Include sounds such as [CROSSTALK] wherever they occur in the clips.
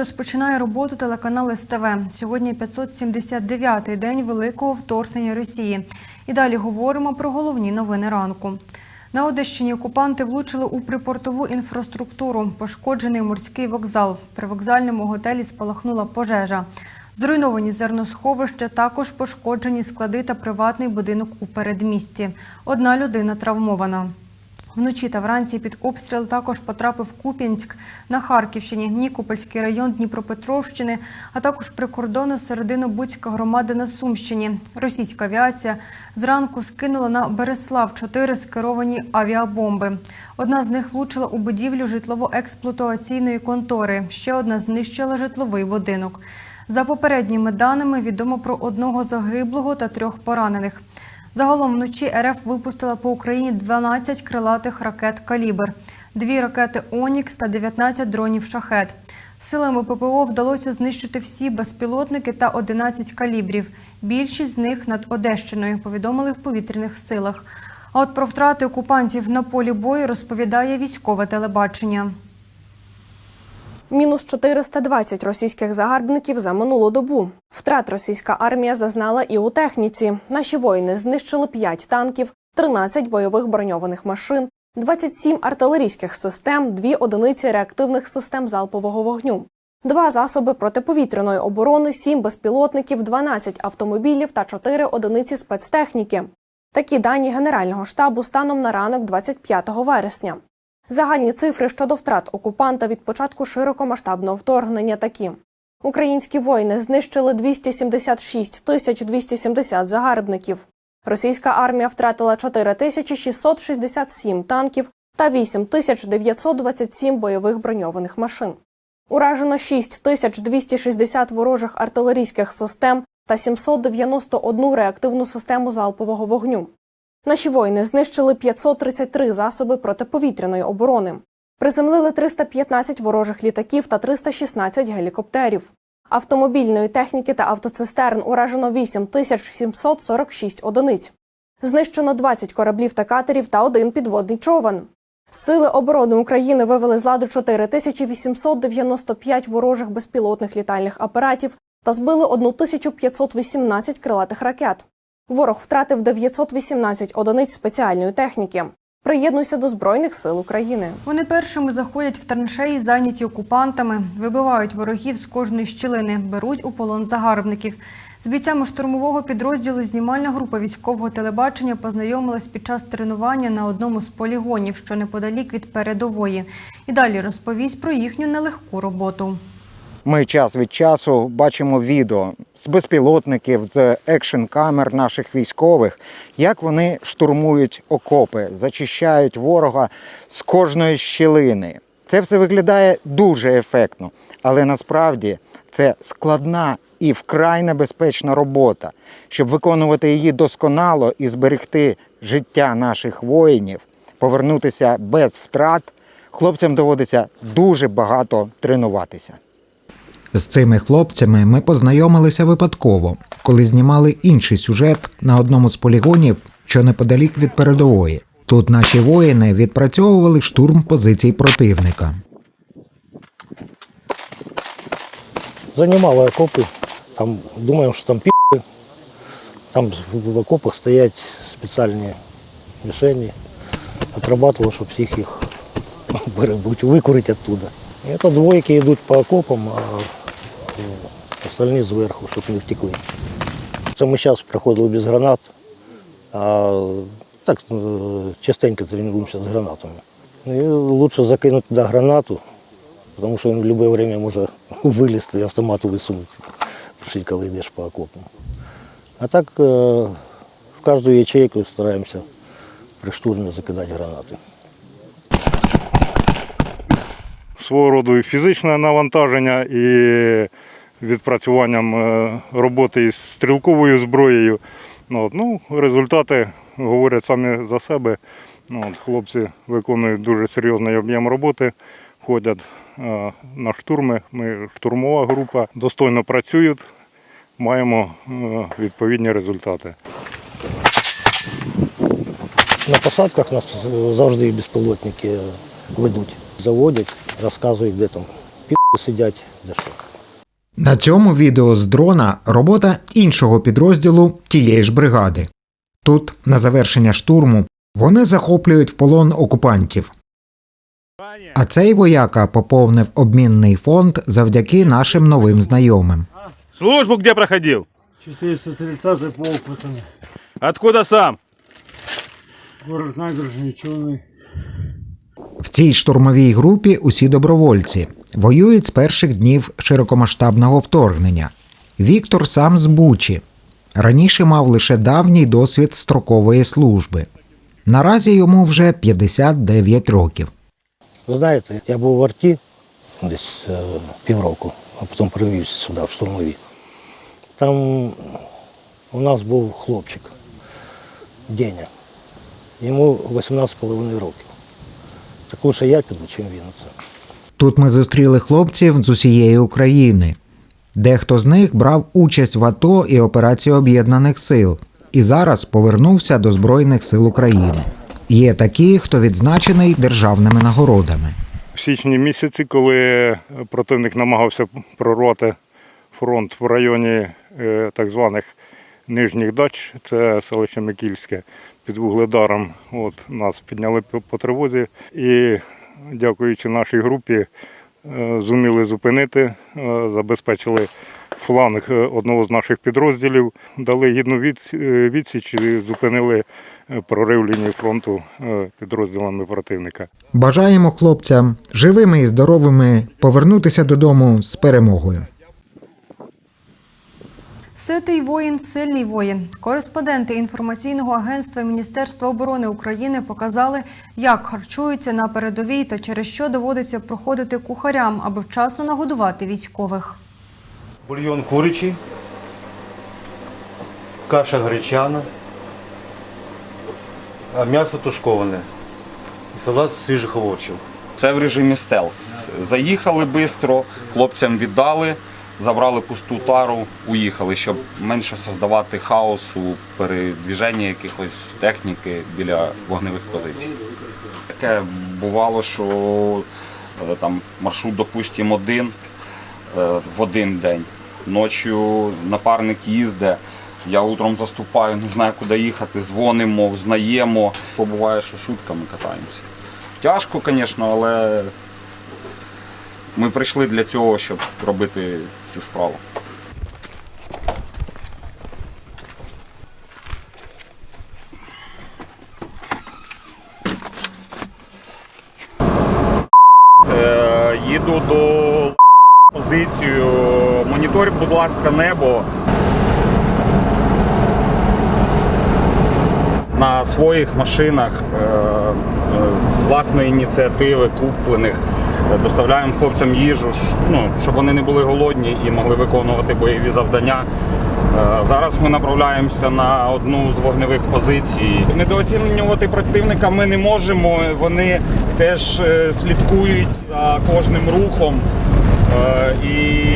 Розпочинає роботу телеканал СТВ. Сьогодні 579-й день великого вторгнення Росії. І далі говоримо про головні новини ранку. На Одещині окупанти влучили у припортову інфраструктуру. Пошкоджений морський вокзал. В привокзальному готелі спалахнула пожежа. Зруйновані зерносховища, також пошкоджені склади та приватний будинок у передмісті. Одна людина травмована. Вночі та вранці під обстріл також потрапив Куп'янськ на Харківщині, Нікопольський район Дніпропетровщини, а також прикордонна серединобудська громада на Сумщині. Російська авіація зранку скинула на Береслав чотири скеровані авіабомби. Одна з них влучила у будівлю житлово-експлуатаційної контори. Ще одна знищила житловий будинок. За попередніми даними відомо про одного загиблого та трьох поранених. Загалом вночі РФ випустила по Україні 12 крилатих ракет «Калібр», дві ракети «Онікс» та 19 дронів «Шахет». Силами ППО вдалося знищити всі безпілотники та 11 калібрів. Більшість з них над Одещиною, повідомили в повітряних силах. А от про втрати окупантів на полі бою розповідає військове телебачення. Мінус 420 російських загарбників за минулу добу. Втрат російська армія зазнала і у техніці. Наші воїни знищили 5 танків, 13 бойових броньованих машин, 27 артилерійських систем, 2 одиниці реактивних систем залпового вогню, два засоби протиповітряної оборони, 7 безпілотників, 12 автомобілів та 4 одиниці спецтехніки. Такі дані Генерального штабу станом на ранок 25 вересня. Загальні цифри щодо втрат окупанта від початку широкомасштабного вторгнення такі: українські воїни знищили 276 тисяч 270 загарбників. Російська армія втратила 4667 танків та 8927 бойових броньованих машин. Уражено 6260 ворожих артилерійських систем та 791 реактивну систему залпового вогню. Наші воїни знищили 533 засоби протиповітряної оборони, приземлили 315 ворожих літаків та 316 гелікоптерів. Автомобільної техніки та автоцистерн уражено 8746 одиниць. Знищено 20 кораблів та катерів та один підводний човен. Сили оборони України вивели з ладу 4895 ворожих безпілотних літальних апаратів та збили 1518 крилатих ракет. Ворог втратив 918 одиниць спеціальної техніки. Приєднуйся до Збройних сил України. Вони першими заходять в траншеї, зайняті окупантами, вибивають ворогів з кожної щілини, беруть у полон загарбників. З бійцями штурмового підрозділу знімальна група військового телебачення познайомилась під час тренування на одному з полігонів, що неподалік від передової. І далі розповість про їхню нелегку роботу. Ми час від часу бачимо відео з безпілотників, з екшн камер наших військових, як вони штурмують окопи, зачищають ворога з кожної щілини. Це все виглядає дуже ефектно, але насправді це складна і вкрай небезпечна робота. Щоб виконувати її досконало і зберегти життя наших воїнів, повернутися без втрат, хлопцям доводиться дуже багато тренуватися. З цими хлопцями ми познайомилися випадково, коли знімали інший сюжет на одному з полігонів, що неподалік від передової. Тут наші воїни відпрацьовували штурм позицій противника. Занимала окопы. Там думаем, что там пи***. Там в окопах стоять специальные мишени. Отрабатывал, чтобы всех их вырубить, выкурить оттуда. И это двойки идут по окопам, а е, остальные зверху, щоб не втекли. Це ми зараз приходили без гранат, а так е, частенько тренуємося з гранатами. І лучше закинути туди гранату, тому що він в будь-яке время може [LAUGHS] вилізти і автомат висунути, коли йдеш по окопам. А так е, в кожну ячейку стараємося при штурмі закидати гранати. свого роду і фізичне навантаження, і відпрацюванням е, роботи із стрілковою зброєю. Ну, от, ну, результати говорять самі за себе. Ну, от, хлопці виконують дуже серйозний об'єм роботи, ходять е, на штурми. Ми штурмова група, достойно працюють, маємо е, відповідні результати. На посадках нас завжди безпілотники ведуть, заводять, розказують, де там пі***, сидять. Де що. На цьому відео з дрона робота іншого підрозділу тієї ж бригади. Тут, на завершення штурму, вони захоплюють в полон окупантів. А цей вояка поповнив обмінний фонд завдяки нашим новим знайомим. Службу где проходил? 430 полк, пацаны. Откуда сам? Город набережный, Челны. В цій штурмовій групі усі добровольці воюють з перших днів широкомасштабного вторгнення. Віктор сам з Бучі. Раніше мав лише давній досвід строкової служби. Наразі йому вже 59 років. Ви знаєте, я був в арті десь е, півроку, а потім перевівся сюди, в штурмові. Там у нас був хлопчик, Деня. Йому 18,5 років. Так лише я піду, чим він це. Тут ми зустріли хлопців з усієї України. Дехто з них брав участь в АТО і операції Об'єднаних сил і зараз повернувся до Збройних сил України. Є такі, хто відзначений державними нагородами. В січні місяці, коли противник намагався прорвати фронт в районі е, так званих нижніх дач, це селище Микільське під Вугледаром. От нас підняли по тривозі і, дякуючи нашій групі, е, зуміли зупинити, е, забезпечили фланг е, одного з наших підрозділів, дали гідну відсіч і зупинили прорив лінії фронту підрозділами противника. Бажаємо хлопцям живими і здоровими повернутися додому з перемогою. Ситий воїн, сильний воїн. Кореспонденти інформаційного агентства Міністерства оборони України показали, як харчуються на передовій та через що доводиться проходити кухарям, аби вчасно нагодувати військових. Бульйон курячий, каша гречана, а м'ясо тушковане і салат з свіжих овочів. Це в режимі стелс. Заїхали швидко, хлопцям віддали, забрали пусту тару, уїхали, щоб менше создавати хаосу, передвіження якихось техніки біля вогневих позицій. Таке бувало, що е, там маршрут, допустимо, один е, в один день. Ночі напарник їздить. Я утром заступаю, не знаю, куди їхати, дзвонимо, взнаємо. Побуває, що сутками катаємося. Тяжко, звісно, але ми прийшли для цього, щоб робити цю справу. Е, їду до позицію. Моніторь, будь ласка, небо. на своїх машинах е, з власної ініціативи, куплених, доставляємо хлопцям їжу, ну, щоб вони не були голодні і могли виконувати бойові завдання. Е, Зараз ми направляємося на одну з вогневих позицій. Недооцінювати противника ми не можемо. Вони теж е, слідкують за кожним рухом. Е, І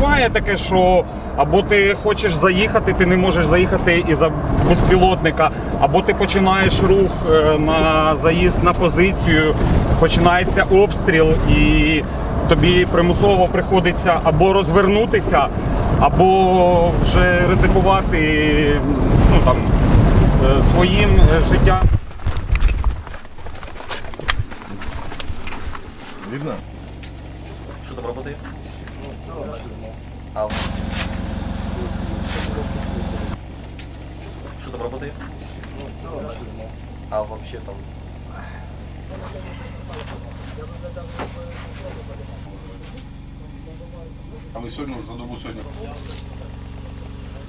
Буває таке, що або ти хочеш заїхати, ти не можеш заїхати із-за безпілотника, або ти починаєш рух е, на заїзд на позицію, починається обстріл, і тобі примусово приходиться або розвернутися, або вже ризикувати ну, там, е, своїм е, життям. Что там работает? А вообще там... А ви сьогодні за добу сьогодні?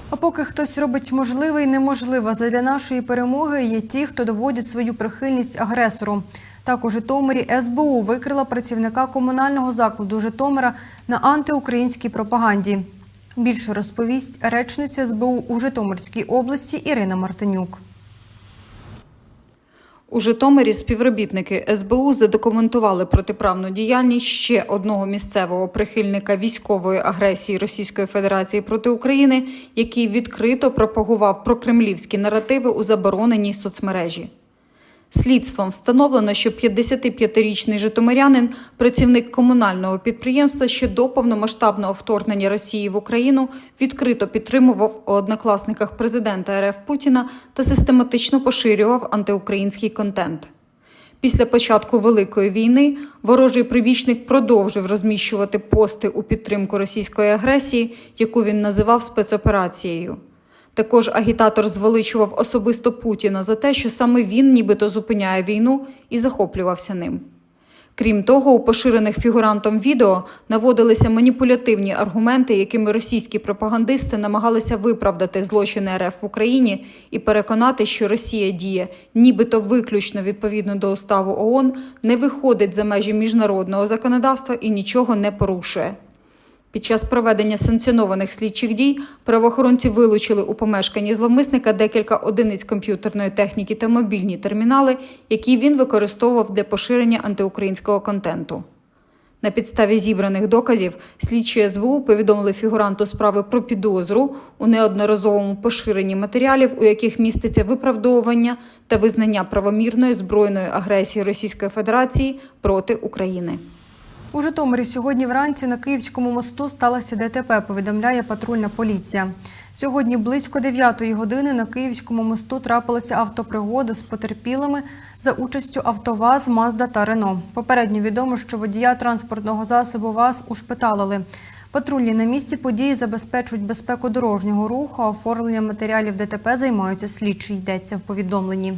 А поки хтось робить можливе і неможливе, задля нашої перемоги є ті, хто доводять свою прихильність агресору. Так у Житомирі СБУ викрила працівника комунального закладу Житомира на антиукраїнській пропаганді. Більше розповість речниця СБУ у Житомирській області Ірина Мартинюк. У Житомирі співробітники СБУ задокументували протиправну діяльність ще одного місцевого прихильника військової агресії Російської Федерації проти України, який відкрито пропагував прокремлівські наративи у забороненій соцмережі. Слідством встановлено, що 55-річний житомирянин, працівник комунального підприємства, ще до повномасштабного вторгнення Росії в Україну відкрито підтримував у однокласниках президента РФ Путіна та систематично поширював антиукраїнський контент. Після початку Великої війни ворожий прибічник продовжив розміщувати пости у підтримку російської агресії, яку він називав спецоперацією. Також агітатор звеличував особисто Путіна за те, що саме він нібито зупиняє війну і захоплювався ним. Крім того, у поширених фігурантом відео наводилися маніпулятивні аргументи, якими російські пропагандисти намагалися виправдати злочини РФ в Україні і переконати, що Росія діє нібито виключно відповідно до уставу ООН, не виходить за межі міжнародного законодавства і нічого не порушує. Під час проведення санкціонованих слідчих дій правоохоронці вилучили у помешканні зловмисника декілька одиниць комп'ютерної техніки та мобільні термінали, які він використовував для поширення антиукраїнського контенту. На підставі зібраних доказів слідчі СБУ повідомили фігуранту справи про підозру у неодноразовому поширенні матеріалів, у яких міститься виправдовування та визнання правомірної збройної агресії Російської Федерації проти України. У Житомирі сьогодні вранці на Київському мосту сталося ДТП, повідомляє патрульна поліція. Сьогодні близько 9 години на Київському мосту трапилася автопригода з потерпілими за участю АвтоВАЗ, Мазда та Рено. Попередньо відомо, що водія транспортного засобу ВАЗ ушпиталили. Патрульні на місці події забезпечують безпеку дорожнього руху, а оформленням матеріалів ДТП займаються слідчі, йдеться в повідомленні.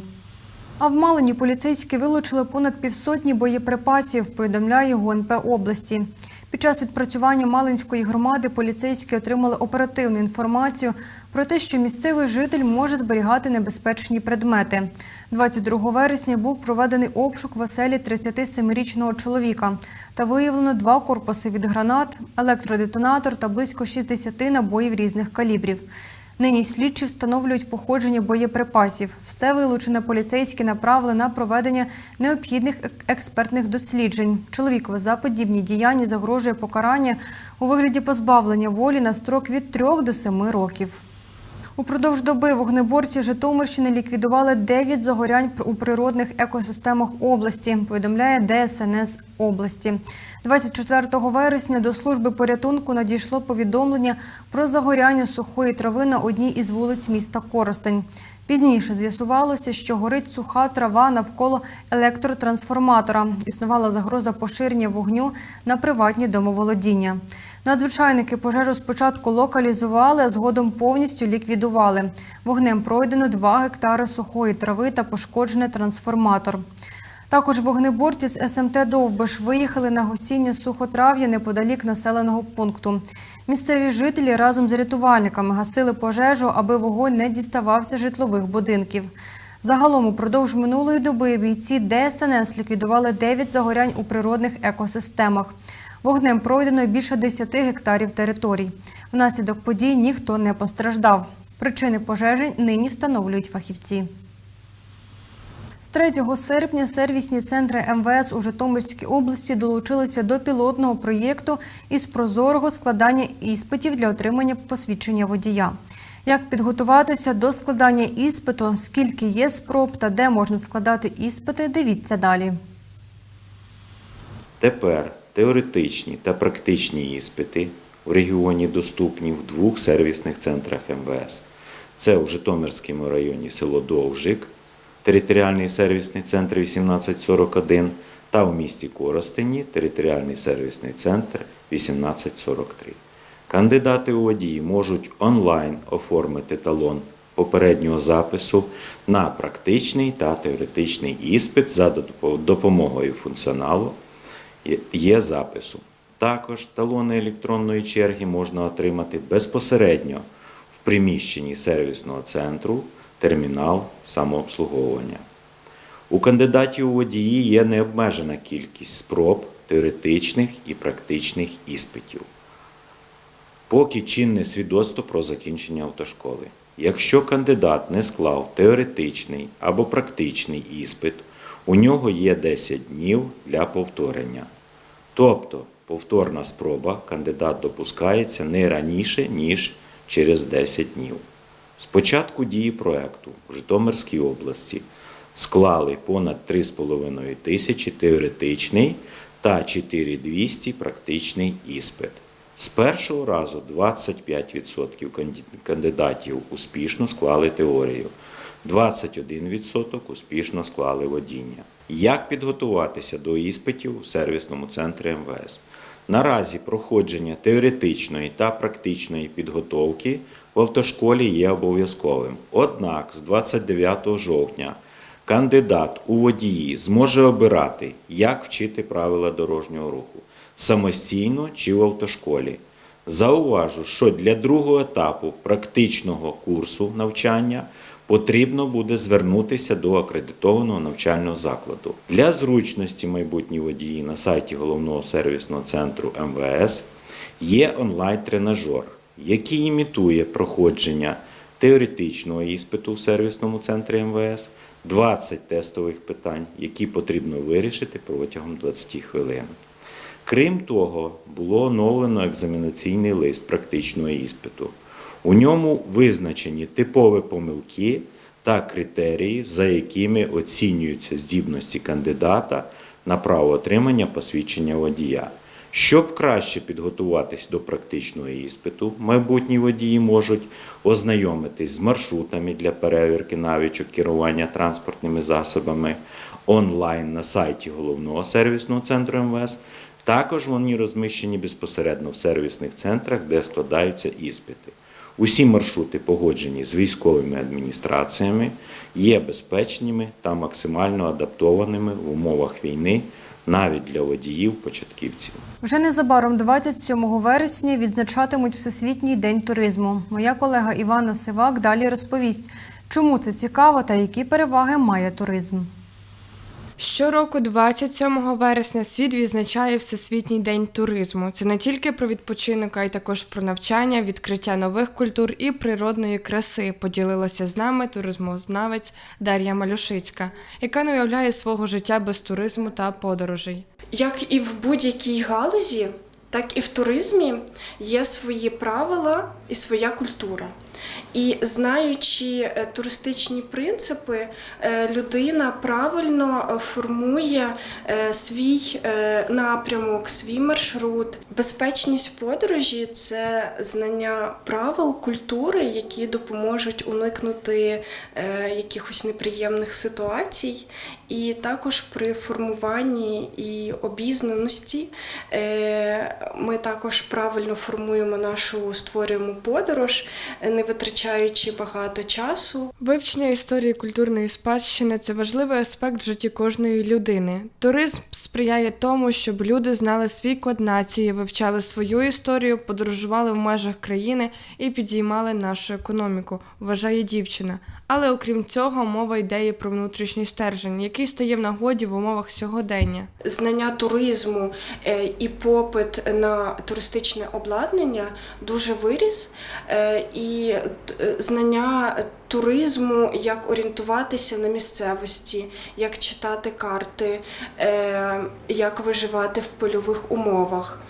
А в Малині поліцейські вилучили понад півсотні боєприпасів, повідомляє ГУНП області. Під час відпрацювання Малинської громади поліцейські отримали оперативну інформацію про те, що місцевий житель може зберігати небезпечні предмети. 22 вересня був проведений обшук в оселі 37-річного чоловіка та виявлено два корпуси від гранат, електродетонатор та близько 60 набоїв різних калібрів. Нині слідчі встановлюють походження боєприпасів. Все вилучене поліцейські направили на проведення необхідних ек- експертних досліджень. Чоловікові за подібні діяння загрожує покарання у вигляді позбавлення волі на строк від 3 до 7 років. Упродовж доби вогнеборці Житомирщини ліквідували 9 загорянь у природних екосистемах області, повідомляє ДСНС області. 24 вересня до служби порятунку надійшло повідомлення про загоряння сухої трави на одній із вулиць міста Коростень. Пізніше з'ясувалося, що горить суха трава навколо електротрансформатора. Існувала загроза поширення вогню на приватні домоволодіння. Надзвичайники пожежу спочатку локалізували, а згодом повністю ліквідували. Вогнем пройдено 2 гектари сухої трави та пошкоджений трансформатор. Також вогнеборці з СМТ Довбиш виїхали на гасіння сухотрав'я неподалік населеного пункту. Місцеві жителі разом з рятувальниками гасили пожежу, аби вогонь не діставався житлових будинків. Загалом упродовж минулої доби бійці ДСНС ліквідували 9 загорянь у природних екосистемах. Вогнем пройдено більше 10 гектарів територій. Внаслідок подій ніхто не постраждав. Причини пожежі нині встановлюють фахівці. З 3 серпня сервісні центри МВС у Житомирській області долучилися до пілотного проєкту із прозорого складання іспитів для отримання посвідчення водія. Як підготуватися до складання іспиту, скільки є спроб та де можна складати іспити, дивіться далі. Тепер теоретичні та практичні іспити в регіоні доступні в двох сервісних центрах МВС. Це у Житомирському районі село Довжик, територіальний сервісний центр 1841 та в місті Коростені територіальний сервісний центр 1843. Кандидати у водії можуть онлайн оформити талон попереднього запису на практичний та теоретичний іспит за допомогою функціоналу є запису. Також талони електронної черги можна отримати безпосередньо в приміщенні сервісного центру термінал самообслуговування. У кандидатів у водії є необмежена кількість спроб теоретичних і практичних іспитів. Поки чинне свідоцтво про закінчення автошколи. Якщо кандидат не склав теоретичний або практичний іспит, у нього є 10 днів для повторення. Тобто повторна спроба кандидат допускається не раніше, ніж через 10 днів. З початку дії проекту в Житомирській області склали понад 3,5 тисячі теоретичний та 4200 практичний іспит. З першого разу 25% кандидатів успішно склали теорію, 21% успішно склали водіння. Як підготуватися до іспитів в сервісному центрі МВС? Наразі проходження теоретичної та практичної підготовки в автошколі є обов'язковим. Однак з 29 жовтня кандидат у водії зможе обирати, як вчити правила дорожнього руху самостійно чи в автошколі. Зауважу, що для другого етапу практичного курсу навчання потрібно буде звернутися до акредитованого навчального закладу. Для зручності майбутні водії на сайті головного сервісного центру МВС є онлайн-тренажер, який імітує проходження теоретичного іспиту в сервісному центрі МВС, 20 тестових питань, які потрібно вирішити протягом 20 хвилин. Крім того, було оновлено екзаменаційний лист практичного іспиту. У ньому визначені типові помилки та критерії, за якими оцінюються здібності кандидата на право отримання посвідчення водія. Щоб краще підготуватись до практичного іспиту, майбутні водії можуть ознайомитись з маршрутами для перевірки навичок керування транспортними засобами онлайн на сайті головного сервісного центру МВС. Також вони розміщені безпосередньо в сервісних центрах, де складаються іспити. Усі маршрути погоджені з військовими адміністраціями, є безпечними та максимально адаптованими в умовах війни навіть для водіїв-початківців. Вже незабаром, 27 вересня, відзначатимуть Всесвітній день туризму. Моя колега Івана Сивак далі розповість, чому це цікаво та які переваги має туризм. Щороку, 27 вересня, світ відзначає Всесвітній день туризму. Це не тільки про відпочинок, а й також про навчання, відкриття нових культур і природної краси. Поділилася з нами туризмознавець Дар'я Малюшицька, яка не уявляє свого життя без туризму та подорожей. Як і в будь-якій галузі, так і в туризмі є свої правила і своя культура. І знаючи е, туристичні принципи, е, людина правильно е, формує свій напрямок, свій маршрут. Безпечність подорожі це знання правил культури, які допоможуть уникнути якихось неприємних ситуацій. І також при формуванні і обізнаності ми також правильно формуємо нашу створюємо подорож, не витрачаючи багато часу. Вивчення історії культурної спадщини це важливий аспект в житті кожної людини. Туризм сприяє тому, щоб люди знали свій код нації, вивчали свою історію, подорожували в межах країни і підіймали нашу економіку, вважає дівчина. Але окрім цього, мова йде про внутрішній стержень, який стає в нагоді в умовах сьогодення. Знання туризму е, і попит на туристичне обладнання дуже виріс, е, і знання туризму, як орієнтуватися на місцевості, як читати карти, е, як виживати в польових умовах.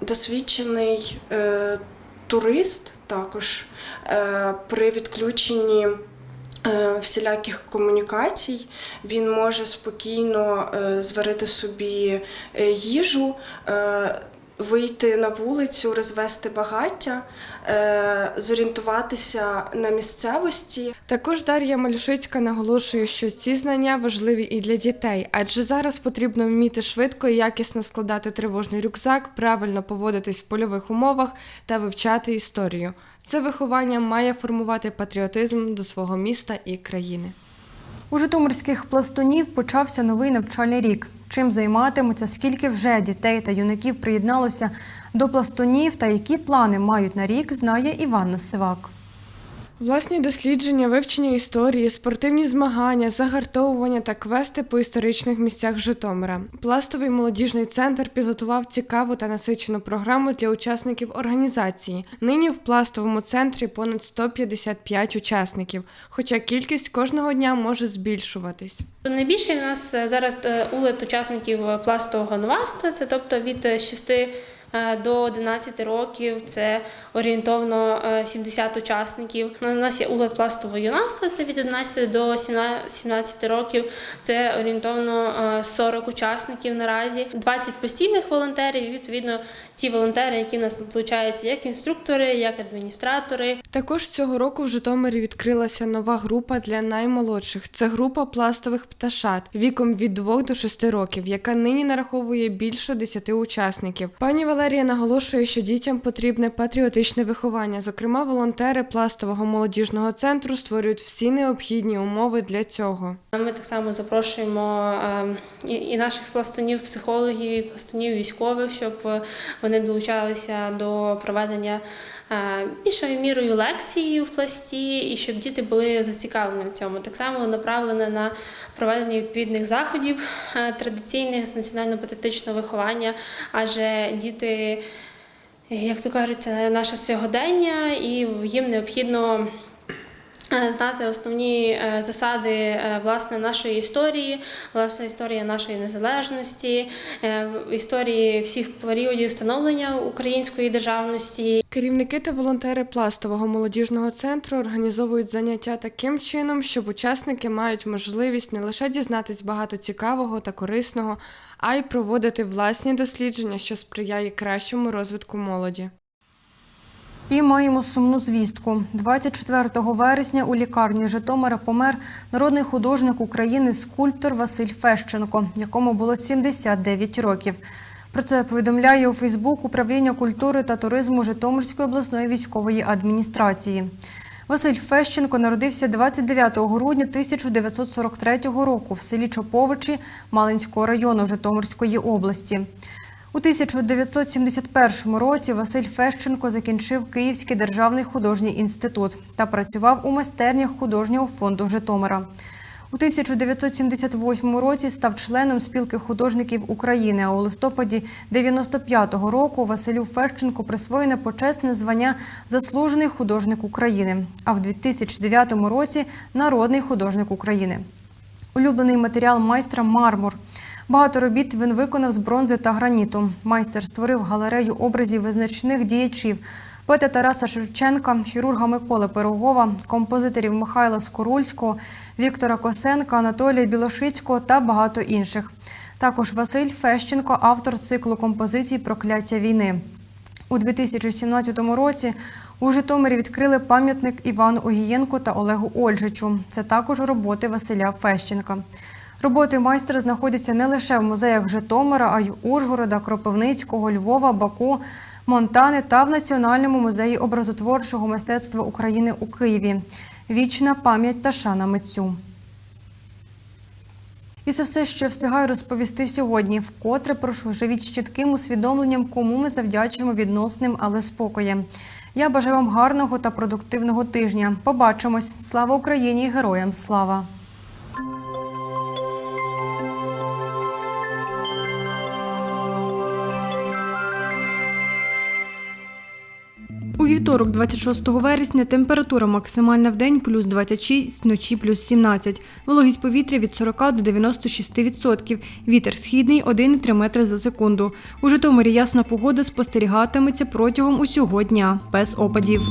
Досвідчений е, турист також е, при відключенні е, всіляких комунікацій він може спокійно е, зварити собі їжу, вийти на вулицю, розвести багаття, е, зорієнтуватися на місцевості. Також Дар'я Малюшицька наголошує, що ці знання важливі і для дітей, адже зараз потрібно вміти швидко і якісно складати тривожний рюкзак, правильно поводитись в польових умовах та вивчати історію. Це виховання має формувати патріотизм до свого міста і країни. У житомирських пластунів почався новий навчальний рік. Чим займатимуться, скільки вже дітей та юнаків приєдналося до пластунів та які плани мають на рік, знає Іванна Сивак. Власні дослідження, вивчення історії, спортивні змагання, загартовування та квести по історичних місцях Житомира. Пластовий молодіжний центр підготував цікаву та насичену програму для учасників організації. Нині в пластовому центрі понад 155 учасників, хоча кількість кожного дня може збільшуватись. Найбільший у нас зараз е, улет учасників пластового новаства, це тобто від 6 е, до 11 років це орієнтовно е, 70 учасників. У нас є угод пластового юнацтва, це від 11 до 17 років. Це орієнтовно е, 40 учасників наразі, 20 постійних волонтерів і відповідно ті волонтери, які в нас залучаються як інструктори, як адміністратори. Також цього року в Житомирі відкрилася нова група для наймолодших. Це група пластових пташат віком від 2 до 6 років, яка нині нараховує більше 10 учасників. Пані Валерія наголошує, що дітям потрібне патріотичне виховання. Зокрема, волонтери пластового молодіжного центру створюють всі необхідні умови для цього. Ми так само запрошуємо е, і- наших пластунів, психологів, і пластунів військових, щоб е, вони долучалися до проведення більшою мірою лекції в пласті, і щоб діти були зацікавлені в цьому. Так само направлене на проведення відповідних заходів е, традиційних з національно-патріотичного виховання, адже діти. Як то кажуть, це наше сьогодення, і їм необхідно е, знати основні е, засади е, власне нашої історії, власне історія нашої незалежності, е, історії всіх періодів становлення української державності. Керівники та волонтери пластового молодіжного центру організовують заняття таким чином, щоб учасники мають можливість не лише дізнатись багато цікавого та корисного, а й проводити власні дослідження, що сприяє кращому розвитку молоді. І маємо сумну звістку. 24 вересня у лікарні Житомира помер народний художник України, скульптор Василь Фещенко, якому було 79 років. Про це повідомляє у Фейсбук управління культури та туризму Житомирської обласної військової адміністрації. Василь Фещенко народився 29 грудня 1943 року в селі Чоповичі Малинського району Житомирської області. У 1971 році Василь Фещенко закінчив Київський державний художній інститут та працював у майстернях художнього фонду Житомира. У 1978 році став членом спілки художників України. А у листопаді 95-го року Василю Фещенку присвоєне почесне звання Заслужений художник України. А в 2009 році народний художник України. Улюблений матеріал майстра мармур. Багато робіт він виконав з бронзи та граніту. Майстер створив галерею образів визначних діячів. Поета Тараса Шевченка, хірурга Миколи Пирогова, композиторів Михайла Скорульського, Віктора Косенка, Анатолія Білошицького та багато інших. Також Василь Фещенко, автор циклу композицій Прокляття війни. У 2017 році у Житомирі відкрили пам'ятник Івану Огієнку та Олегу Ольжичу. Це також роботи Василя Фещенка. Роботи майстра знаходяться не лише в музеях Житомира, а й Ужгорода, Кропивницького, Львова, Баку, Монтани та в Національному музеї образотворчого мистецтва України у Києві. Вічна пам'ять та шана митцю. І це все, що я встигаю розповісти сьогодні. Вкотре прошу живіть з чітким усвідомленням, кому ми завдячуємо відносним, але спокоєм. Я бажаю вам гарного та продуктивного тижня. Побачимось! Слава Україні! Героям слава! Вівторок, 26 вересня, температура максимальна в день плюс 26, вночі плюс 17. Вологість повітря від 40 до 96%. Вітер східний 1,3 метри за секунду. У Житомирі ясна погода спостерігатиметься протягом усього дня без опадів.